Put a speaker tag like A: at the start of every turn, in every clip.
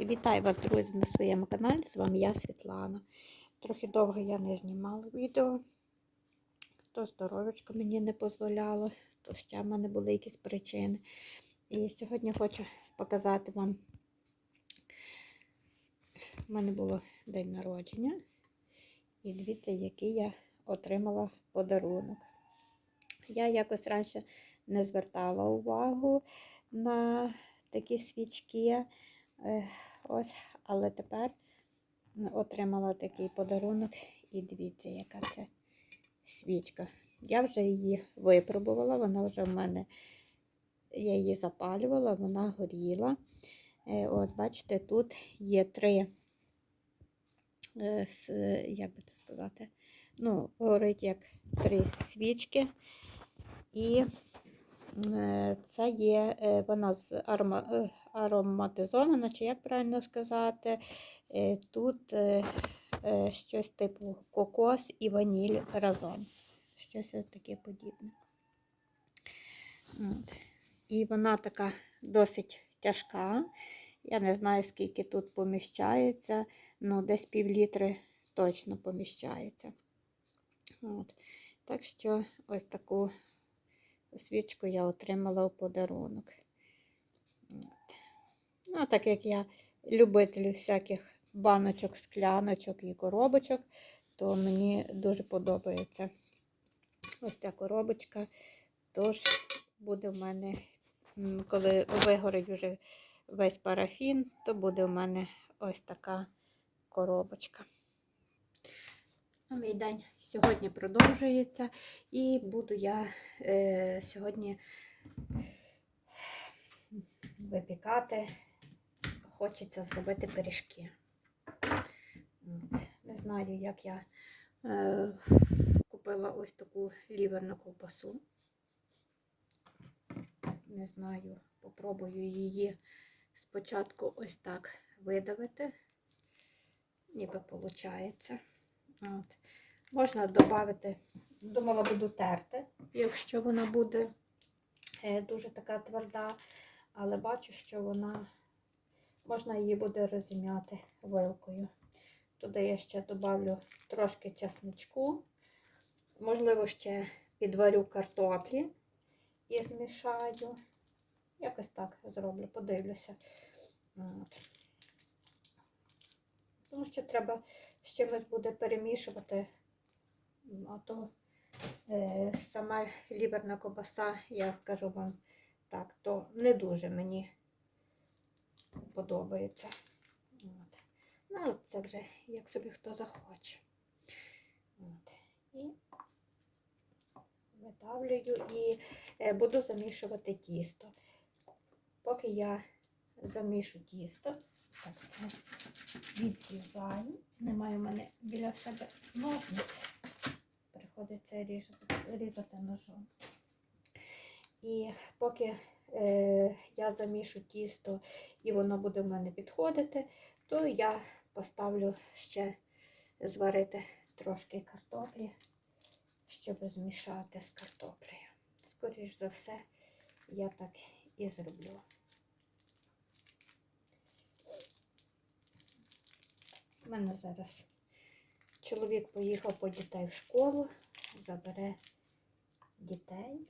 A: Вітаю вас, друзі, на своєму каналі. З вами я, Світлана. Трохи довго я не знімала відео, то здоров'ячко мені не дозволяло, то ще в мене були якісь причини. І сьогодні хочу показати вам. У мене було день народження. І дивіться, який я отримала подарунок. Я якось раніше не звертала увагу на такі свічки. Ось, але тепер отримала такий подарунок. І дивіться, яка це свічка. Я вже її випробувала, вона вже в мене, я її запалювала, вона горіла. Е, От, бачите, тут є три, е, як би це сказати, ну, горить як три свічки. І Е, Це є вона з арома, е, ароматизована, чи як правильно сказати. Е, Тут е, е, щось типу кокос і ваніль разом. Щось ось таке подібне. І вона така досить тяжка. Я не знаю, скільки тут поміщається, але десь пів літри точно поміщається. От. Так що ось таку свічку я отримала у подарунок. Ну, так як я любитель всяких баночок, скляночок і коробочок, то мені дуже подобається ось ця коробочка. Тож буде в мене, коли вигорить вже весь парафін, то буде в мене ось така коробочка. Мій день сьогодні продовжується, і буду я е, сьогодні випікати. Хочеться зробити пиріжки. Не знаю, як я е, купила ось таку ліверну ковбасу. Не знаю, попробую її спочатку ось так видавити, ніби виходить. От. Можна додати, думала, буду терти, якщо вона буде е, дуже така тверда, але бачу, що вона можна її буде розім'яти вилкою. Туди я ще додавлю трошки чесничку, можливо, ще підварю картоплі і змішаю. Якось так зроблю, подивлюся. От. Тому що треба з чимось буде перемішувати, а то е, сама ліверна кобаса, я скажу вам так, то не дуже мені подобається. От. Ну, це вже як собі хто захоче. От. І видавлюю і е, буду замішувати тісто. Поки я замішу тісто, так, це відрізаю. Немає в мене біля себе ножниць. Приходиться різати, різати ножом. І поки я замішу тісто і воно буде в мене підходити, то я поставлю ще зварити трошки картоплі, щоб змішати з картоплею. Скоріш за все, я так і зроблю. У мене зараз чоловік поїхав по дітей в школу, забере дітей.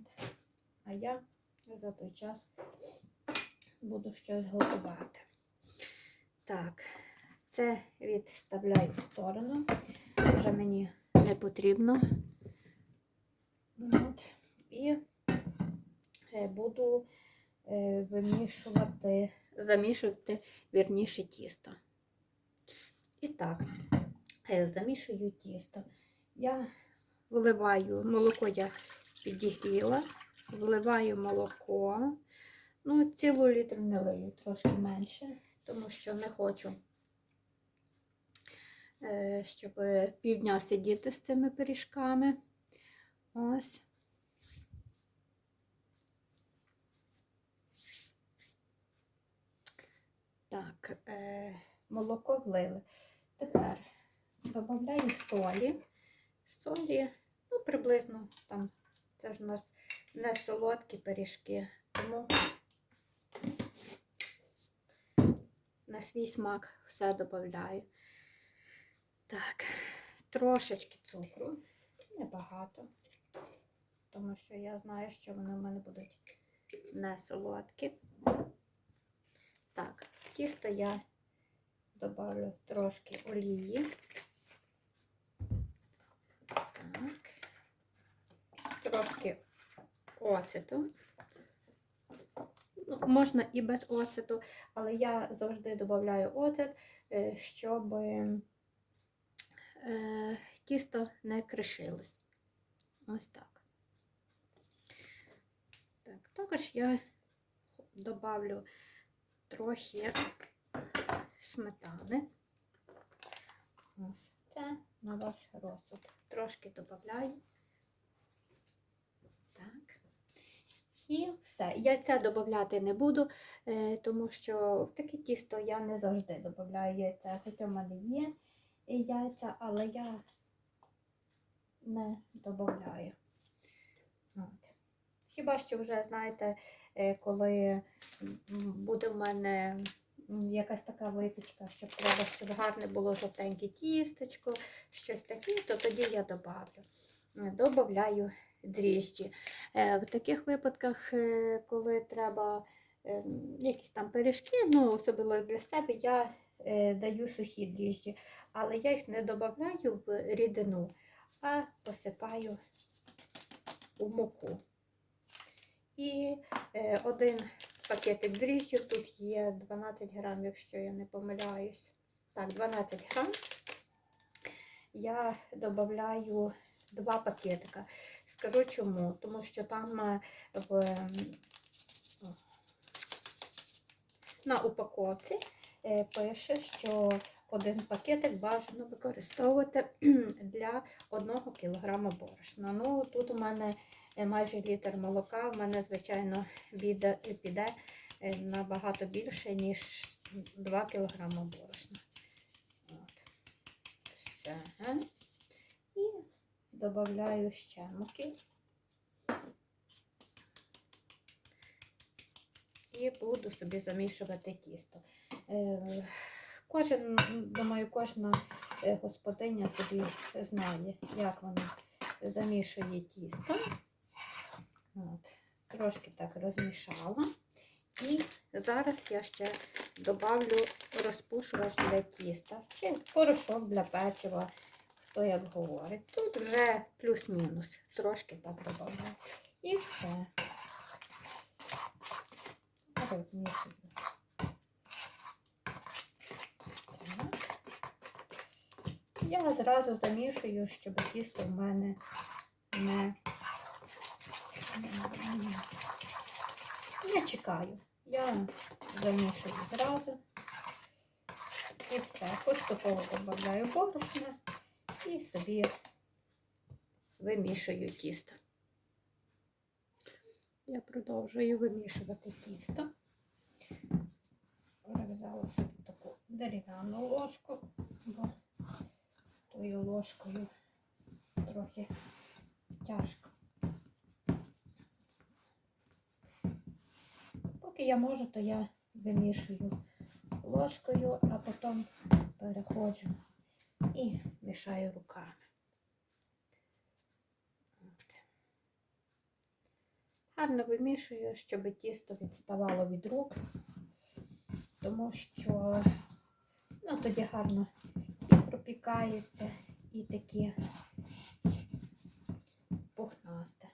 A: От. А я за той час буду щось готувати. Так, це відставляю в сторону. Вже мені не потрібно. От. І е, буду е, вимішувати, замішувати вірніше тісто. І так, е, замішую тісто. Я вливаю молоко, я підігріла, вливаю молоко. Ну, цілу літру не лию, трошки менше, тому що не хочу, е, щоб півдня сидіти з цими пиріжками. Ось. Так, е, молоко влили. Тепер додаю солі. Солі, ну, приблизно там, це ж у нас не солодкі пиріжки, Тому на свій смак все додаю. Так, трошечки цукру, небагато, тому що я знаю, що вони в мене будуть не солодкі. Так, тісто я добавлю трошки олії. Так, трошки оцету. Ну, можна і без оцету, але я завжди додаю оцет, е, щоб е, тісто не кришилось. Ось так. Так, також я добавлю трохи сметани. Ось це на ваш розсуд. Трошки додаю. Так. І все. Яйця додати не буду, е, тому що в таке тісто я не завжди додаю яйця. Хоча в мене є яйця, але я не додаю. Хіба що вже, знаєте, е, коли буде в мене якась така випічка, щоб треба, щоб гарне було жовтеньке тістечко, щось таке, то тоді я добавлю. Е, Добавляю дріжджі. Е, В таких випадках, е, коли треба е, якісь там пиріжки, ну, особливо для себе, я даю сухі дріжджі, але я їх не додаю в рідину, а посипаю у муку. І один пакетик дріжджів, тут є 12 грам, якщо я не помиляюсь. Так, 12 грам. Я додаю два пакетика. Скажу чому, тому що там е, в, ем, на упаковці е, пише, що один пакетик бажано використовувати для 1 кг борошна. Ну, тут у мене е, майже літр молока, в мене, звичайно, піде, набагато більше, ніж 2 кг борошна. От. Все. Додаю ще муки. І буду собі замішувати тісто. Е, Кожен, думаю, кожна е, господиня собі знає, як вона замішує тісто. От. Трошки так розмішала. І зараз я ще добавлю розпушувач для тіста, чи порошок для печива, хто як говорить. Тут вже плюс-мінус, трошки так додаю. І все. Розмішую. Я зразу замішую, щоб тісто в мене не, не чекаю. Я замішую зразу. І все. Поступово додаю борошна і собі вимішую тісто. Я продовжую вимішувати тісто. Взяла собі таку дерев'яну ложку, бо тою ложкою трохи тяжко. Поки я можу, то я вимішую ложкою, а потім переходжу і мішаю руками. Гарно вимішую, щоб тісто відставало від рук, тому що ну, тоді гарно і пропікається, і таке пухнасте.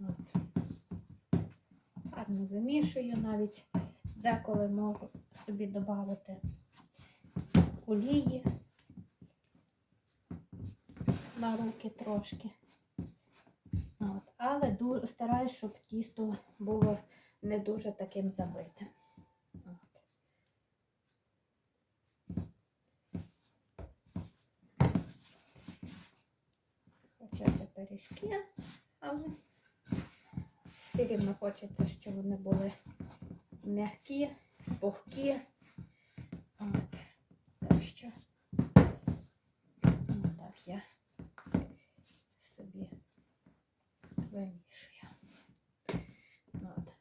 A: От. Гарно вимішую навіть деколи можу собі додати олії на руки трошки. От. Але стараюсь, щоб тісто було не дуже таким забитим. От. Це пиріжки, але все рівно хочеться, щоб вони були м'які, пухкі. От. Що ну, так я собі вимішую.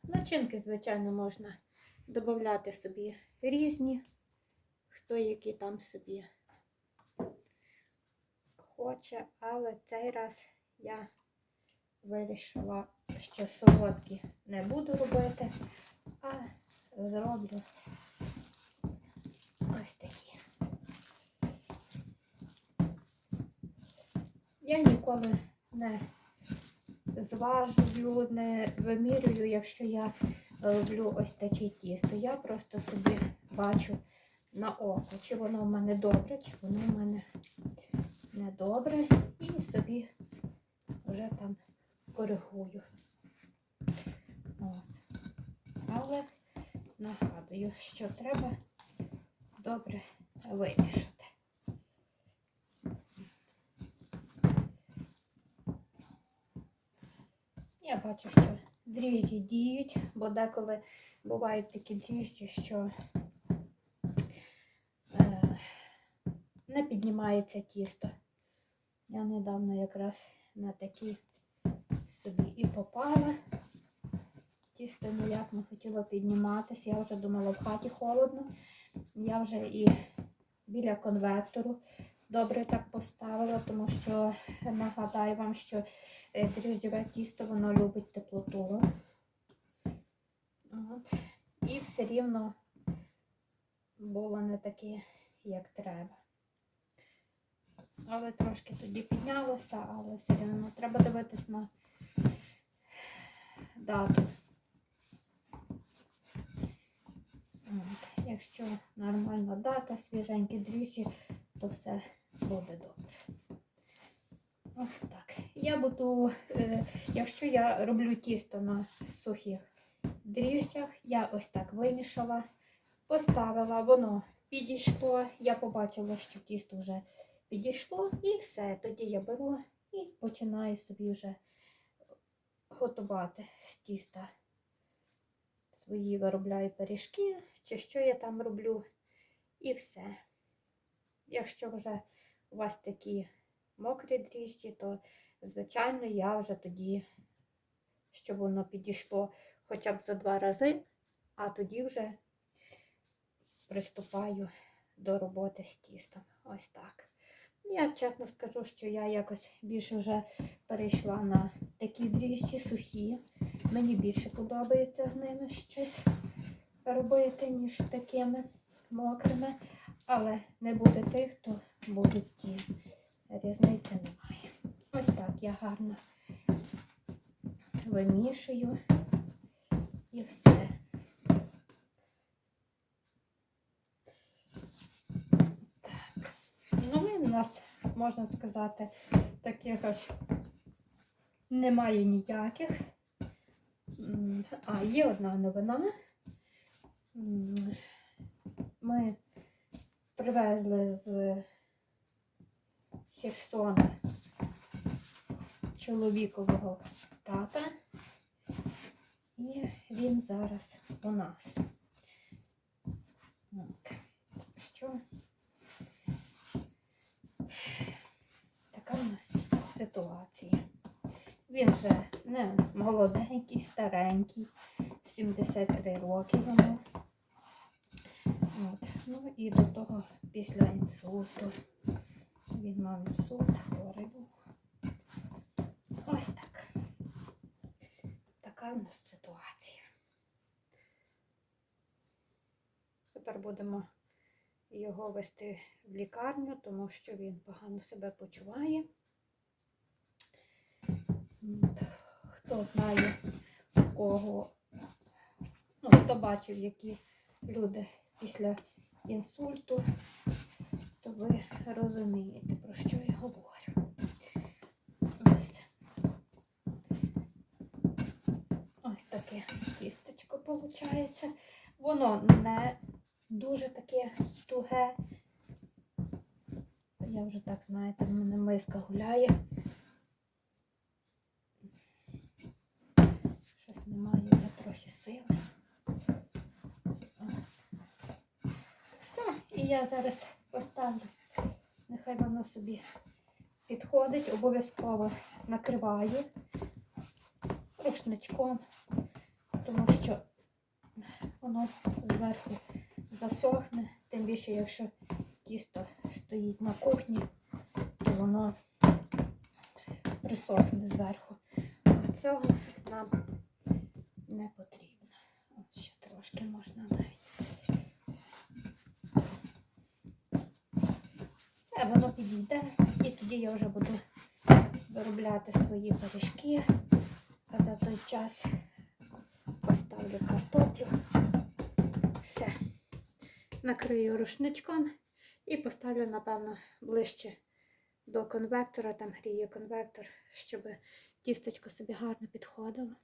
A: Начинки, звичайно, можна додати собі різні, хто які там собі хоче, але цей раз я вирішила, що солодкі не буду робити, а зроблю ось такі. Я ніколи не зважую, не вимірюю, якщо я роблю ось таке тісто. Я просто собі бачу на око, чи воно в мене добре, чи воно в мене недобре. І собі вже там коригую. От. Але нагадую, що треба добре вимішати. Я бачу, що дріжджі діють, бо деколи бувають такі дріжджі, що е, не піднімається тісто. Я недавно якраз на такі собі і попала. Тісто ніяк не хотіло підніматися. Я вже думала, в хаті холодно. Я вже і біля конвектору добре так поставила, тому що нагадаю вам, що дріжджове тісто воно любить теплоту. От. І все рівно було не таке, як треба. Але трошки тоді піднялося, але все рівно треба дивитись на дату. От. Якщо нормальна дата, свіженькі дріжджі, то все буде добре. Ось так. Я буду, е, якщо я роблю тісто на сухих дріжджах, я ось так вимішала, поставила, воно підійшло. Я побачила, що тісто вже підійшло, і все. Тоді я беру і починаю собі вже готувати з тіста свої виробляю пиріжки, чи що я там роблю, і все. Якщо вже у вас такі мокрі дріжджі, то, звичайно, я вже тоді, щоб воно підійшло хоча б за два рази, а тоді вже приступаю до роботи з тістом. Ось так. Я чесно скажу, що я якось більше вже перейшла на такі дріжджі сухі. Мені більше подобається з ними щось робити, ніж такими мокрими. Але не буде тих, хто будуть ті. Різниці немає. Ось так я гарно вимішую і все. Так. Ну, і в нас, можна сказати, таких аж немає ніяких. А, є одна новина. Ми привезли з Херсона чоловікового тата. І він зараз у нас. От. Що? Така у нас ситуація. Він вже не молоденький, старенький, 73 роки йому. От. Ну і до того після інсульту. Він мав інсульт, хворий був. Ось так. Така в нас ситуація. Тепер будемо його вести в лікарню, тому що він погано себе почуває. Хто знає, у кого, ну, хто бачив, які люди після інсульту, то ви розумієте, про що я говорю. Ось. Ось таке тістечко виходить. Воно не дуже таке туге. Я вже так, знаєте, в мене миска гуляє. Щось немає, я трохи сили. Все, і я зараз поставлю. Нехай воно собі підходить, обов'язково накриваю рушничком, воно зверху засохне, тим більше, якщо тісто стоїть на кухні, то воно присохне зверху. А цього нам не потрібно. От ще трошки можна навіть. Все, воно підійде, і тоді я вже буду виробляти свої пиріжки. А за той час поставлю картоплю. Все. Накрию рушничком і поставлю, напевно, ближче до конвектора. Там гріє конвектор, щоб тістечко собі гарно підходило.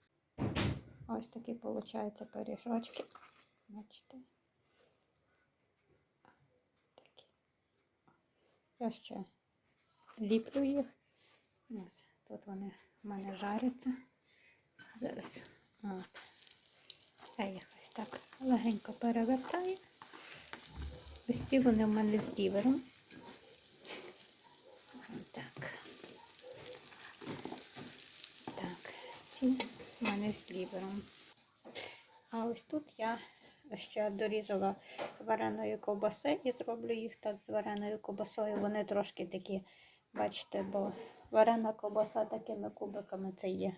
A: Ось такі, виходить, пиріжочки. Бачите? Такі. Я ще ліплю їх. Ось тут вони в мене жаряться. Зараз от. Я ось так легенько перевертаю. Ось ці вони в мене з дівером. Так. Так, ці в мене з лівером. А ось тут я ще дорізала вареної ковбаси і зроблю їх так з вареною ковбасою. Вони трошки такі, бачите, бо варена ковбаса такими кубиками це є.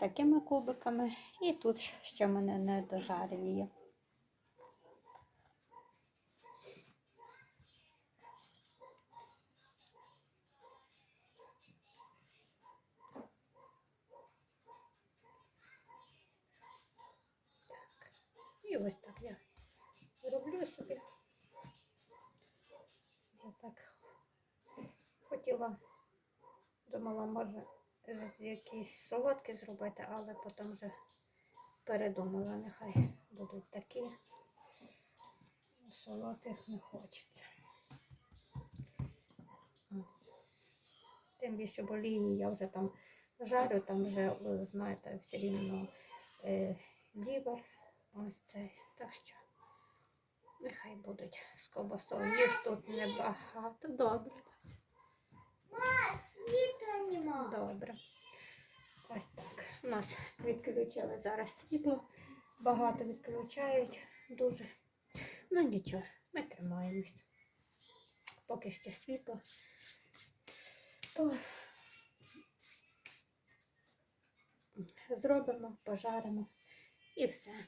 A: Такими кубиками. І тут ще в мене не дожарені є. І ось так я роблю собі. Вже так хотіла, думала, може якісь солодкі зробити, але потім вже передумала, нехай будуть такі. Солодких не хочеться. Тим більше в я вже там жарю, там вже, знаєте, все рівно е, лівер. Ось цей. Так що нехай будуть з ковбасою. Їх тут небагато. Добре.
B: Світла нема.
A: Добре. Ось так. У нас відключили зараз світло. Багато відключають дуже. Ну нічого, ми тримаємось. Поки ще світло. То зробимо, пожаримо і все.